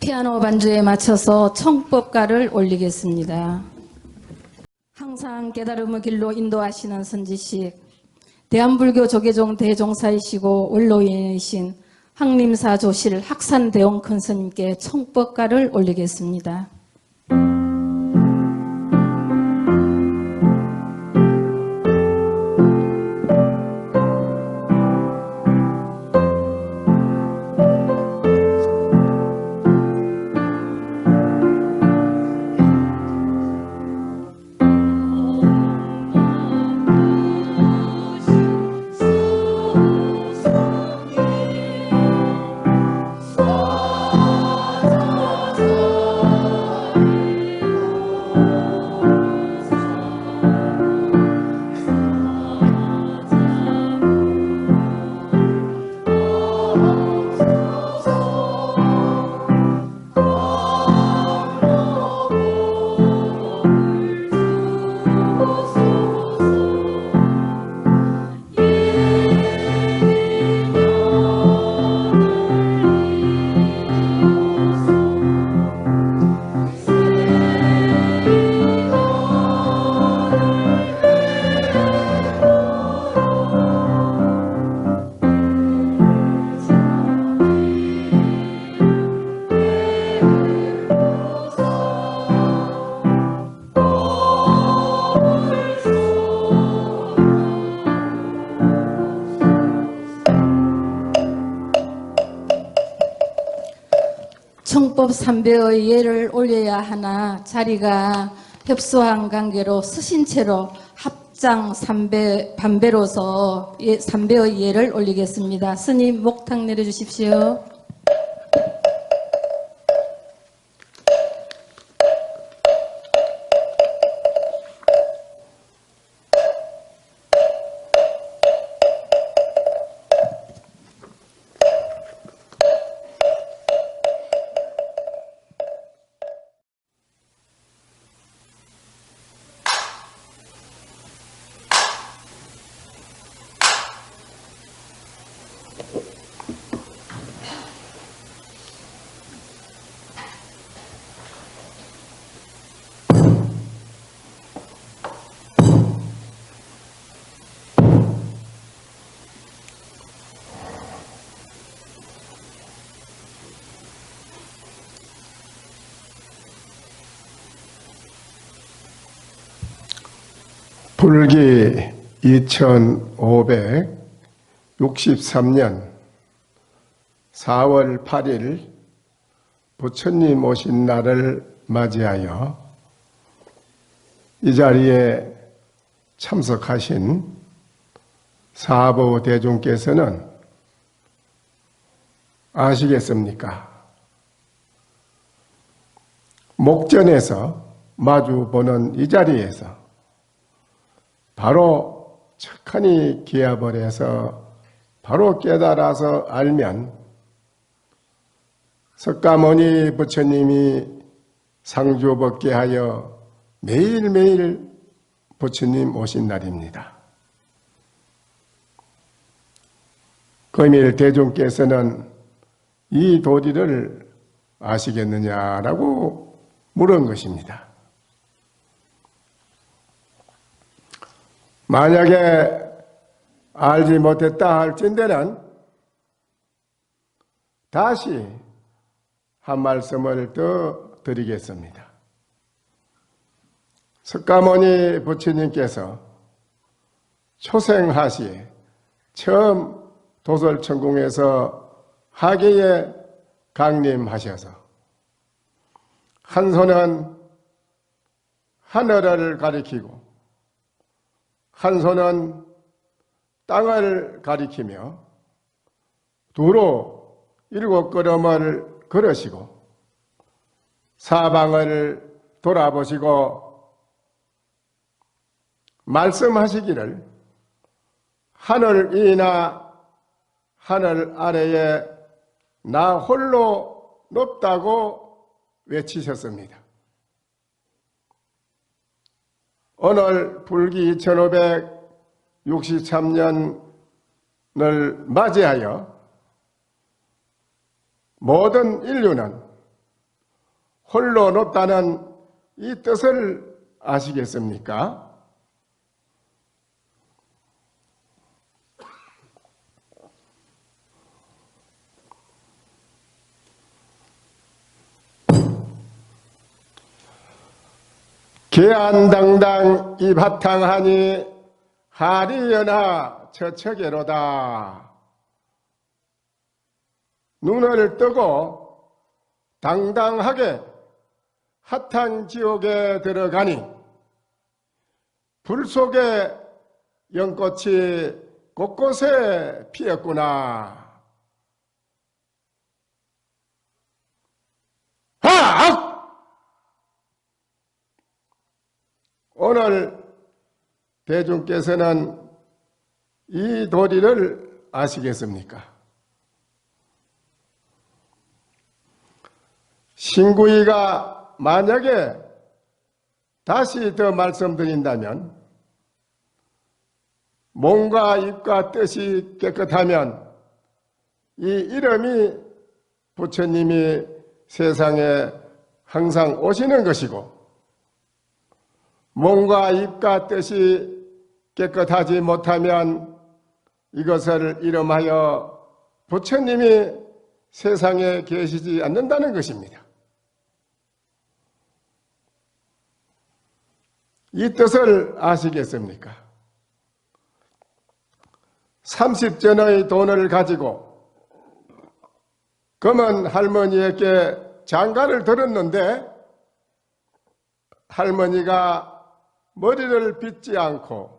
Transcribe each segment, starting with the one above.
피아노 반주에 맞춰서 청법가를 올리겠습니다. 항상 깨달음의 길로 인도하시는 선지식, 대한불교 조계종 대종사이시고 원로인이신 항림사 조실 학산대원 큰 스님께 청법가를 올리겠습니다. 청법 3배의 예를 올려야 하나 자리가 협소한 관계로 쓰신 채로 합장 3배 반배로서 예, 3배의 예를 올리겠습니다. 스님 목탁 내려주십시오. 불기 2563년 4월 8일 부처님 오신 날을 맞이하여 이 자리에 참석하신 사보 대중께서는 아시겠습니까? 목전에서 마주 보는 이 자리에서 바로 착하니 기야벌해서 바로 깨달아서 알면 석가모니 부처님이 상주법계 하여 매일매일 부처님 오신 날입니다. 금일 대중께서는 이 도리를 아시겠느냐라고 물은 것입니다. 만약에 알지 못했다 할진대는 다시 한 말씀을 더 드리겠습니다. 석가모니 부처님께서 초생하시에 처음 도설천궁에서 하계에 강림하셔서 한 손은 하늘을 가리키고 한 손은 땅을 가리키며 두로 일곱 걸음을 걸으시고 사방을 돌아보시고 말씀하시기를 하늘 위나 하늘 아래에 나 홀로 높다고 외치셨습니다. 오늘 불기 1563년을 맞이하여 모든 인류는 홀로 높다는 이 뜻을 아시겠습니까? 계안당당 이 바탕하니 하리연하 처처게로다. 눈을 뜨고 당당하게 핫한 지옥에 들어가니 불 속에 연꽃이 곳곳에 피었구나. 하! 오늘 대중께서는 이 도리를 아시겠습니까? 신구이가 만약에 다시 더 말씀드린다면 몸과 입과 뜻이 깨끗하면 이 이름이 부처님이 세상에 항상 오시는 것이고 몸과 입과 뜻이 깨끗하지 못하면 이것을 이름하여 부처님이 세상에 계시지 않는다는 것입니다. 이 뜻을 아시겠습니까? 30전의 돈을 가지고 검은 할머니에게 장가를 들었는데 할머니가 머리를 빗지 않고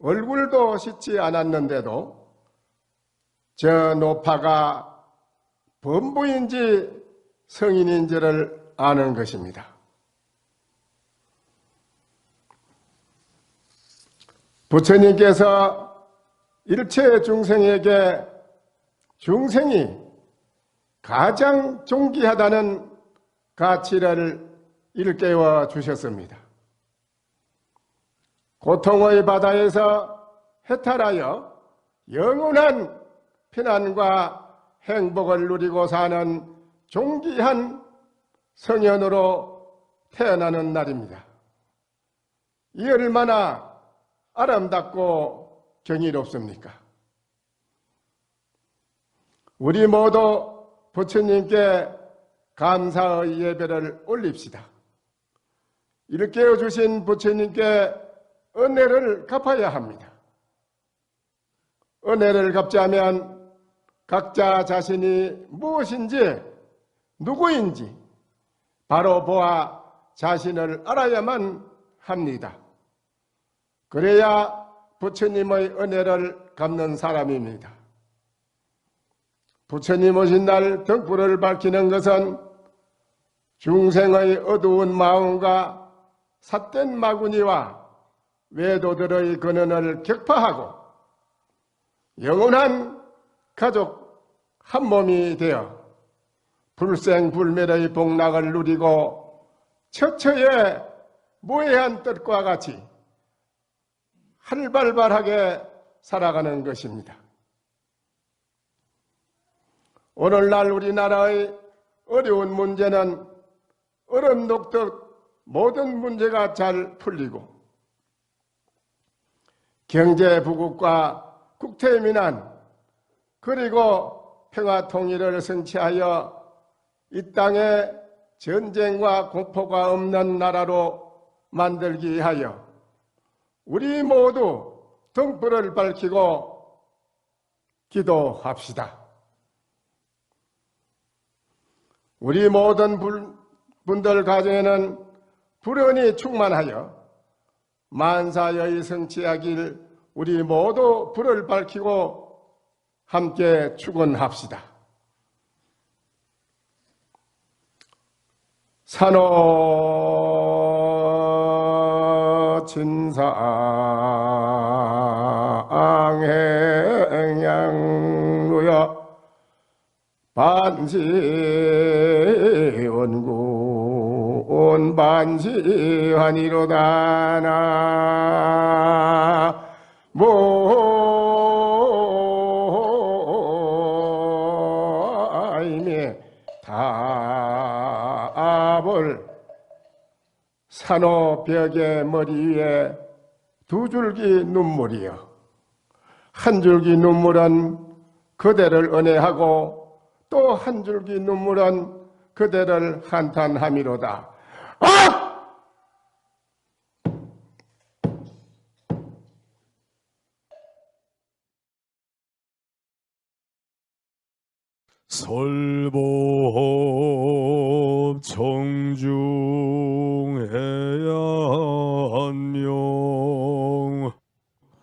얼굴도 씻지 않았는데도 저 노파가 범부인지 성인인지를 아는 것입니다. 부처님께서 일체 중생에게 중생이 가장 존귀하다는 가치를 일깨워 주셨습니다. 고통의 바다에서 해탈하여 영원한 피난과 행복을 누리고 사는 존귀한 성현으로 태어나는 날입니다. 이 얼마나 아름답고 경이롭습니까? 우리 모두 부처님께 감사의 예배를 올립시다. 이렇게 주신 부처님께 은혜를 갚아야 합니다. 은혜를 갚자면 각자 자신이 무엇인지 누구인지 바로 보아 자신을 알아야만 합니다. 그래야 부처님의 은혜를 갚는 사람입니다. 부처님 오신 날 등불을 밝히는 것은 중생의 어두운 마음과 삿된 마구니와 외도들의 근원을 격파하고 영원한 가족 한 몸이 되어 불생불멸의 복락을 누리고 처처의 무해한 뜻과 같이 활발발하게 살아가는 것입니다. 오늘날 우리나라의 어려운 문제는 얼음 녹듯 모든 문제가 잘 풀리고 경제 부국과 국태 민안 그리고 평화 통일을 성취하여 이 땅에 전쟁과 공포가 없는 나라로 만들기 위하여 우리 모두 등불을 밝히고 기도합시다. 우리 모든 불- 분들 가정에는 불연이 충만하여 만사여의 성취하길 우리 모두 불을 밝히고 함께 축원합시다. 산호 진상행양루여 반지 본반지하니로다. 나모임에 답을 산호벽의 머리 위에 두 줄기 눈물이여. 한 줄기 눈물은 그대를 은혜하고 또 한 줄기 눈물은 그대를 한탄함이로다. 어? 설보업 정중해야 안녕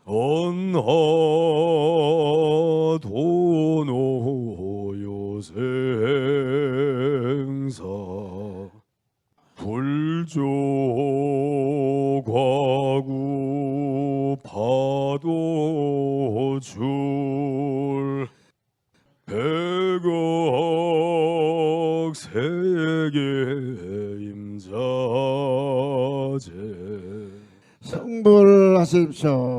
언허 일곱 세계 임자제 성불 하십시오.